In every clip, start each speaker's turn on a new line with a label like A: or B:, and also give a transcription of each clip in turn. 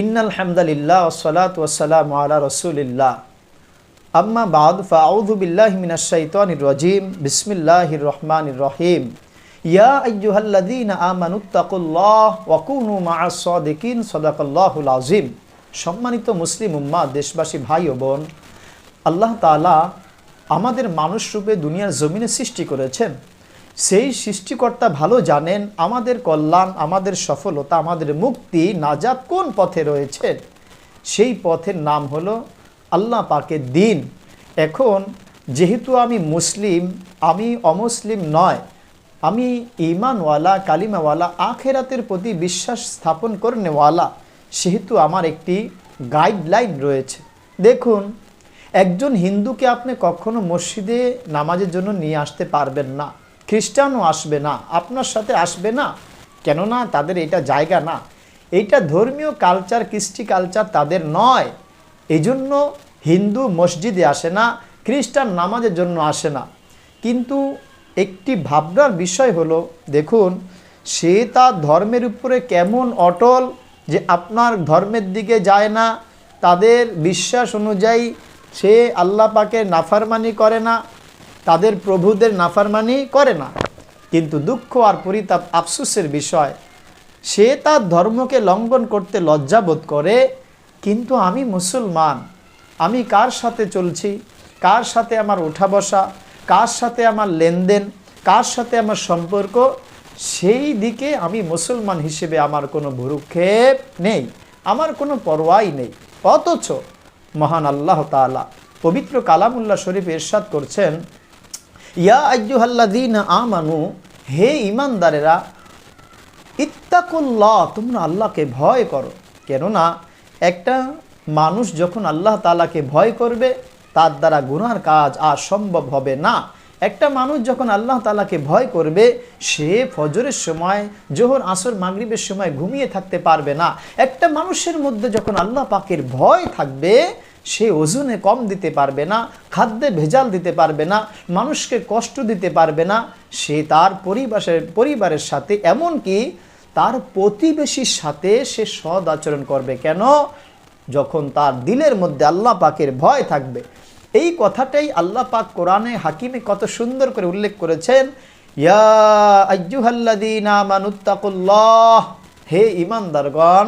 A: ইন্নাল হামদালিল্লাহ ওসলাত ওসালাম আলা রসুলিল্লাহ। আম্মা বাদ, ফাউযু বিল্লাহি মিনাশ শাইতানির রাজিম। বিসমিল্লাহির রহমানির রহিম। ইয়া আইয়ুহাল্লাযীনা আমানুত্তাকুল্লাহ ওয়া কুনু মা'আস সাদিকিন, সাদাকাল্লাহুল আযীম। সম্মানিত মুসলিম উম্মাহ দেশবাসী ভাই ও বোন, আল্লাহ তাআলা আমাদের মানুষ রূপে দুনিয়ার জমিনে সৃষ্টি করেছেন। সেই সৃষ্টিকর্তা ভালো জানেন, আমাদের কল্যাণ, আমাদের সফলতা, আমাদের মুক্তি নাজাত কোন পথে রয়েছে? সেই পথের নাম হলো আল্লাহ পাকের দিন। এখন যেহেতু আমি মুসলিম, আমি অমুসলিম নয়, আমি ইমানওয়ালা কালিমাওয়ালা, আখেরাতের প্রতি বিশ্বাস স্থাপন করনেওয়ালা, সেহেতু আমার একটি গাইডলাইন রয়েছে। দেখুন, একজন হিন্দুকে আপনি কখনো মসজিদে নামাজের জন্য নিয়ে আসতে পারবেন না। খ্রিস্টানও আসবে না, আপনার সাথে আসবে না। কেননা তাদের এটা জায়গা না। এইটা ধর্মীয় কালচার কৃষ্টি কালচার তাদের নয়। এই জন্য হিন্দু মসজিদে আসে না, খ্রিস্টান নামাজের জন্য আসে না। কিন্তু একটি ভাবনার বিষয় হলো, দেখুন, সে তার ধর্মের উপরে কেমন অটল যে আপনার ধর্মের দিকে যায় না। তাদের বিশ্বাস অনুযায়ী সে আল্লাহ পাকে নাফারমানি করে না। তাদের প্রভুদের নাফারমানি করে না। কিন্তু দুঃখ আর পরিতাপ আফসোসের বিষয়, সে তার ধর্মকে লঙ্ঘন করতে লজ্জাবোধ করে, কিন্তু আমি মুসলমান, আমি কার সাথে চলছি? কার সাথে আমার ওঠা বসা কার সাথে আমার লেনদেন? কার সাথে আমার সম্পর্ক? সেই দিকে আমি মুসলমান হিসেবে আমার কোনো ভুরুক্ষেপ নেই, আমার কোনো পরোয়াই নেই। অথচ মহান আল্লাহ তাআলা পবিত্র কালামুল্লাহ শরীফ এরশাদ করছেন ইয়া আমানু, হে ইমানদারেরা ইত্তাকুল্লাহ, তোমরা আল্লাহকে ভয় করো। কেননা, একটা মানুষ যখন আল্লাহ তালাকে ভয় করবে, তার দ্বারা গুনার কাজ আর সম্ভব হবে না। একটা মানুষ যখন আল্লাহ তালাকে ভয় করবে, সে ফজরের সময়, জোহর, আসর, মাগরিবের সময় ঘুমিয়ে থাকতে পারবে না। একটা মানুষের মধ্যে যখন আল্লাহ পাকের ভয় থাকবে সে ওজনে কম দিতে পারবে না, খাদ্যে ভেজাল দিতে পারবে না, মানুষকে কষ্ট দিতে পারবে না, সে তার পরিবারের পরিবারের সাথে, এমনকি তার প্রতিবেশীর সাথে সে সদ আচরণ করবে। কেন? যখন তার দিলের মধ্যে আল্লাহ পাকের ভয় থাকবে। এই কথাটাই আল্লাহ পাক কোরআনে হাকিমে কত সুন্দর করে উল্লেখ করেছেন হে ইমানদারগণ,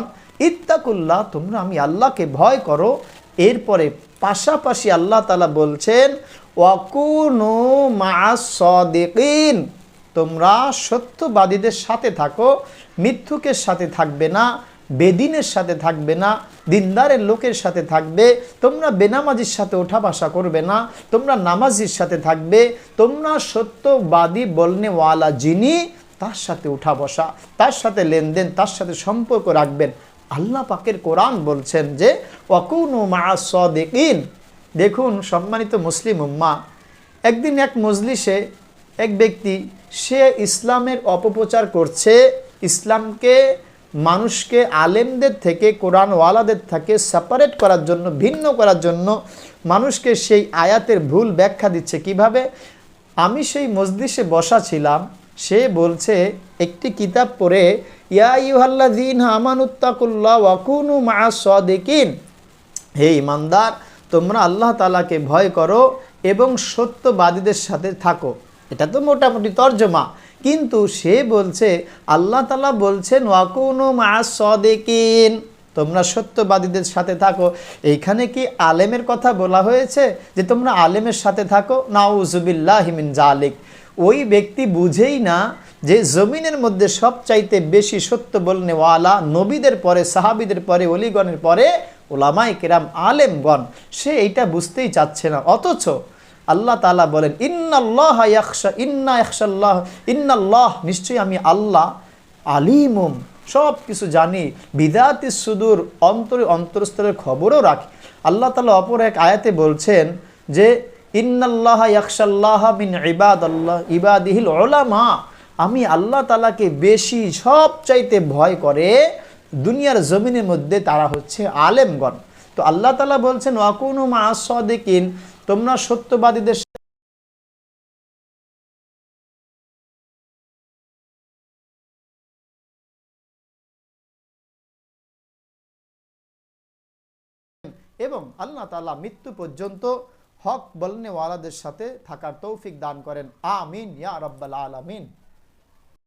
A: ইত্তাকুল্লাহ, তোমরা আমি আল্লাহকে ভয় করো এরপরে পাশাপাশি আল্লাহ তালা বলছেন, ওয়াকুনু মাসদিকিন তোমরা সত্যবাদীদের সাথে থাকো, মিথ্যুকের সাথে থাকবে না, বেদিনের সাথে থাকবে না, দিনদারের লোকের সাথে থাকবে, তোমরা বেনামাজির সাথে ওঠা বাসা করবে না, তোমরা নামাজির সাথে থাকবে, তোমরা সত্যবাদী বলনেওয়ালা যিনি, তার সাথে উঠা বসা, তার সাথে লেনদেন, তার সাথে সম্পর্ক রাখবেন। আল্লাহ পাকের কোরআন বলছেন যে অকুনু মা সদিন দেখুন, সম্মানিত মুসলিম উম্মা, একদিন এক মজলিসে এক ব্যক্তি, সে ইসলামের অপপ্রচার করছে, ইসলামকে, মানুষকে, আলেমদের থেকে, কোরআনওয়ালাদের থেকে সেপারেট করার জন্য, ভিন্ন করার জন্য, মানুষকে সেই আয়াতের ভুল ব্যাখ্যা দিচ্ছে। কীভাবে? আমি সেই মসজিষে বসা ছিলাম সে বলছে, একটি কিতাব পড়ে, ইয়া ইউহাল্লাদিন আমানুত্তাকুল্লাহ ওয়াকুনু মা সদিকিন। হে ইমানদার, তোমরা আল্লাহ তালাকে ভয় করো এবং সত্যবাদীদের সাথে থাকো। এটা তো মোটামুটি তর্জমা। কিন্তু সে বলছে, আল্লাহ তালা বলছেন ওয়াকুনু মা সদেকিন। তোমরা সত্যবাদীদের সাথে থাকো। এইখানে কি আলেমের কথা বলা হয়েছে? যে তোমরা আলেমের সাথে থাকো? না নাউজুবিল্লাহ হিমিন জালিক। ওই ব্যক্তি বুঝেই না যে জমিনের মধ্যে সবচাইতে বেশি সত্য বলনেওয়ালা নবীদের পরে, সাহাবিদের পরে, অলিগণের পরে ওলামাই কেরাম আলেমগণ। সে এইটা বুঝতেই চাচ্ছে না। অথচ আল্লাহ তালা বলেন, ইন্নাল্লাহ ইয়াকশা ইন্না ইন্নাল্লাহ, নিশ্চয়ই আমি আল্লাহ আলিমুম। সব কিছু জানি, বিদাতি সুদূর অন্তরে অন্তরস্তরের খবরও রাখি। আল্লাহ তালা অপর এক আয়াতে বলছেন যে, ইন্নাল্লাহ ইয়াকশাল্লাহ মিন ইবাদ আল্লাহ ইবাদিহিল ওলামা আমি আল্লাহ তালাকে বেশি সব চাইতে ভয় করে দুনিয়ার জমিনের মধ্যে তারা হচ্ছে আলেমগণ। তো আল্লাহ তালা বলছেন, ওয়াকুনু মা সদিকিন, তোমরা সত্যবাদীদের এবং আল্লাহ তালা মৃত্যু পর্যন্ত হক বলনেওয়ালাদের সাথে থাকার তৌফিক দান করেন। আমিন, ইয়া রব্বাল আলামিন।